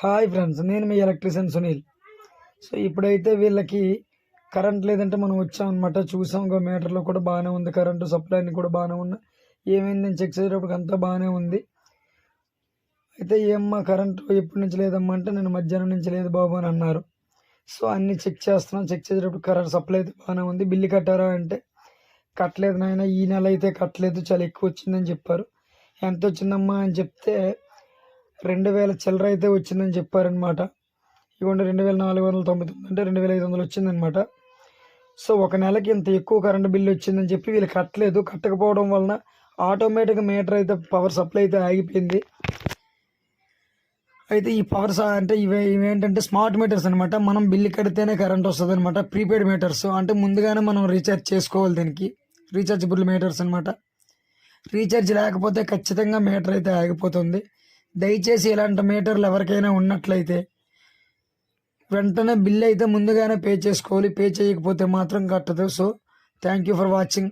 Hi friends నేను మీ electrician Sunil. So ఇప్పుడైతే వీళ్ళకి కరెంట్ లేదంటే మనం వచ్చాం చూసాం ఇంకో మీటర్లో కూడా బాగానే ఉంది కరెంటు సప్లై అన్ని కూడా బాగానే ఉన్నాయి. ఏమైంది నేను చెక్ చేసేటప్పుడు అంతా బాగానే ఉంది. అయితే ఏమ్మా కరెంటు ఎప్పటి నుంచి లేదమ్మా అంటే నేను మధ్యాహ్నం నుంచి లేదు బాబు అని అన్నారు. సో అన్నీ చెక్ చేస్తున్నాం చెక్ చేసేటప్పుడు కరెంట్ సప్లై అయితే బాగానే ఉంది. బిల్లు కట్టారా అంటే కట్టలేదు నాయన ఈ నెల అయితే కట్టలేదు చాలా ఎక్కువ వచ్చిందని చెప్పారు. ఎంత వచ్చిందమ్మా అని చెప్తే రెండు వేల చిల్లర అయితే వచ్చిందని చెప్పారనమాట ఇవ్వండి రెండు వేల నాలుగు వందల తొంభై తొమ్మిది అంటే రెండు వేల ఐదు వందలు వచ్చిందనమాట సో ఒక నెలకి ఇంత ఎక్కువ కరెంటు బిల్లు వచ్చిందని చెప్పి వీళ్ళు కట్టలేదు. కట్టకపోవడం వలన ఆటోమేటిక్గా మీటర్ అయితే పవర్ సప్లై అయితే ఆగిపోయింది. అయితే ఈ పవర్ సా అంటే ఇవి ఇవేంటంటే స్మార్ట్ మీటర్స్ అనమాట మనం బిల్లు కడితేనే కరెంట్ వస్తుంది అనమాట ప్రీపెయిడ్ మీటర్స్. అంటే ముందుగానే మనం రీఛార్జ్ చేసుకోవాలి దీనికి. రీఛార్జబుల్ మీటర్స్ అనమాట రీఛార్జ్ లేకపోతే ఖచ్చితంగా మీటర్ అయితే ఆగిపోతుంది. దయచేసి ఇలాంటి మీటర్లు ఎవరికైనా ఉన్నట్లయితే వెంటనే బిల్ అయితే ముందుగానే పే చేసుకోవాలి. పే చేయకపోతే మాత్రం కట్టదు. So thank you for watching